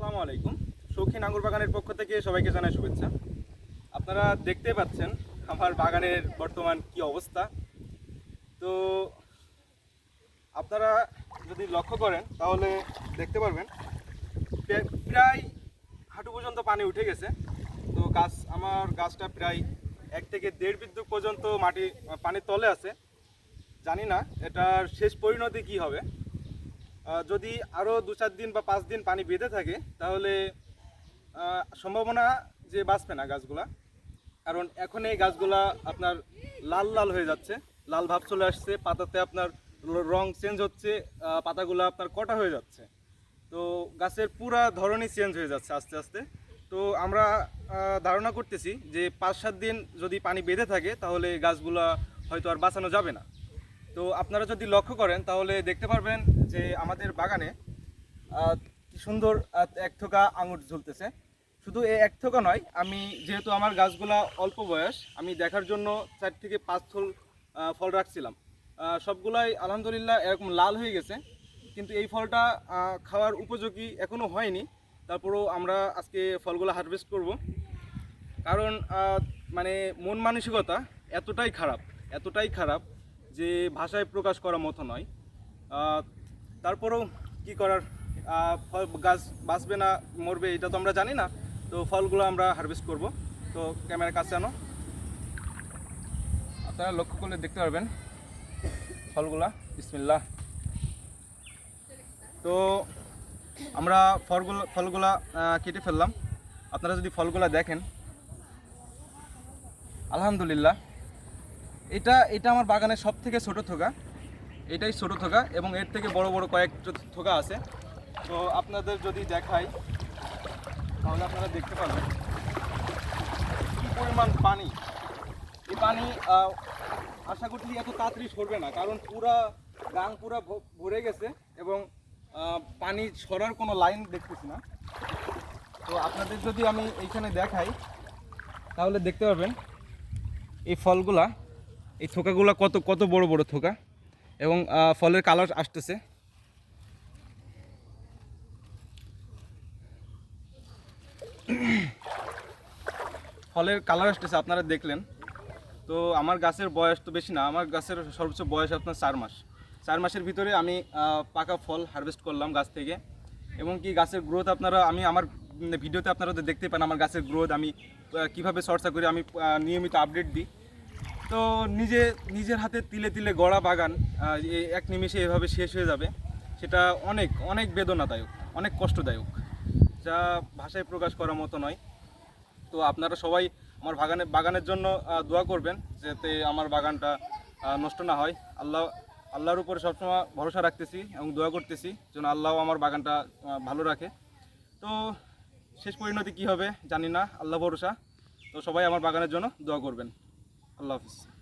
আসসালামু আলাইকুম। শৌখিন আঙ্গুর বাগানের পক্ষ থেকে সবাইকে জানাই শুভেচ্ছা। আপনারা দেখতে পাচ্ছেন আমার বাগানের বর্তমান কি অবস্থা। তো আপনারা যদি লক্ষ্য করেন, তাহলে দেখতে পারবেন প্রায়- হাঁটু পর্যন্ত পানি উঠে গেছে। তো গাছ, আমার গাছটা প্রায় এক থেকে দেড় বিদ্যুৎ পর্যন্ত মাটি, পানির তলে আছে। জানি না এটার শেষ পরিণতি কি হবে। যদি আরও দু চার দিন বা পাঁচ দিন পানি বেঁধে থাকে, তাহলে সম্ভাবনা যে বাঁচবে না গাছগুলা। কারণ এখন এই গাছগুলা আপনার লাল লাল হয়ে যাচ্ছে, লাল ভাব চলে আসছে, পাতাতে আপনার রং চেঞ্জ হচ্ছে পাতাগুলো আপনার কটা হয়ে যাচ্ছে। তো গাছের পুরা ধরনই চেঞ্জ হয়ে যাচ্ছে আস্তে আস্তে। তো আমরা ধারণা করতেছি যে পাঁচ সাত দিন যদি পানি বেঁধে থাকে, তাহলে গাছগুলা হয়তো আর বাঁচানো যাবে না। তো আপনারা যদি লক্ষ্য করেন, তাহলে দেখতে পারবেন যে আমাদের বাগানে কি সুন্দর এক থোকা আঙুর ঝুলতেছে। শুধু এই এক থোকা নয়, আমি যেহেতু আমার গাছগুলা অল্প বয়স, আমি দেখার জন্য চার থেকে পাঁচ থল ফল রাখছিলাম। সবগুলাই আলহামদুলিল্লাহ এরকম লাল হয়ে গেছে, কিন্তু এই ফলটা খাওয়ার উপযোগী এখনও হয়নি। তারপরেও আমরা আজকে ফলগুলো হারভেস্ট করব। কারণ মানে মন মানসিকতা এতটাই খারাপ এতটাই খারাপ যে ভাষায় প্রকাশ করার মতো নয়। তারপরেও কি করার? ফল, গাছ বাঁচবে না, মরবে, এটা তো আমরা জানি না। তো ফলগুলো আমরা হারভেস্ট করব। তো ক্যামেরার কাছে আনো। আপনারা লক্ষ্য করলে দেখতে পারবেন ফলগুলা। বিসমিল্লাহ। তো আমরা ফলগুলো, ফলগুলা কেটে ফেললাম। আপনারা যদি ফলগুলা দেখেন, আলহামদুলিল্লাহ। এটা এটা আমার বাগানের সব থেকে ছোটো থোকা। এটাই ছোটো থোকা এবং এর থেকে বড় বড় কয়েকটা থোকা আছে। তো আপনাদের যদি দেখাই, তাহলে আপনারা দেখতে পাবেন কি পরিমাণ পানি। এই পানি আশা করছি এত তাড়াতাড়ি সরবে না, কারণ পুরা গাং পুরা ভরে গেছে এবং পানি সরার কোনো লাইন দেখতেছি না। তো আপনাদের যদি আমি এইখানে দেখাই, তাহলে দেখতে পাবেন এই ফলগুলা এই থোকাগুলো কত কত বড় বড় থোকা? এবং ফলের কালার আসতেছে। ফলের কালার আসতেছে, আপনারা দেখলেন। তো আমার গাছের বয়স তো বেশি না, আমার গাছের সর্বোচ্চ বয়স আপনার চার মাস। চার মাসের ভিতরে আমি পাকা ফল হারভেস্ট করলাম গাছ থেকে। এবং কি গাছের গ্রোথ আপনারা, আমি আমার ভিডিওতে আপনারা দেখতে পান, আমার গাছের গ্রোথ আমি কীভাবে চর্চা করি, আমি নিয়মিত আপডেট দিই। তো নিজে, নিজের হাতে তিলে তিলে গড়া বাগান এক নিমেষে এভাবে শেষ হয়ে যাবে। সেটা অনেক অনেক বেদনাদায়ক, অনেক কষ্টদায়ক। যা ভাষায় প্রকাশ করার মতো নয়। তো আপনারা সবাই আমার বাগানে, বাগানের জন্য দোয়া করবেন, যাতে আমার বাগানটা নষ্ট না হয়। আল্লাহ, আল্লাহর উপরে সবসময় ভরসা রাখতেছি এবং দোয়া করতেছি যেন আল্লাহ আমার বাগানটা ভালো রাখে। তো শেষ পরিণতি কী হবে জানি না। আল্লাহ ভরসা। তো সবাই আমার বাগানের জন্য দোয়া করবেন। আল্লাহ হাফিজ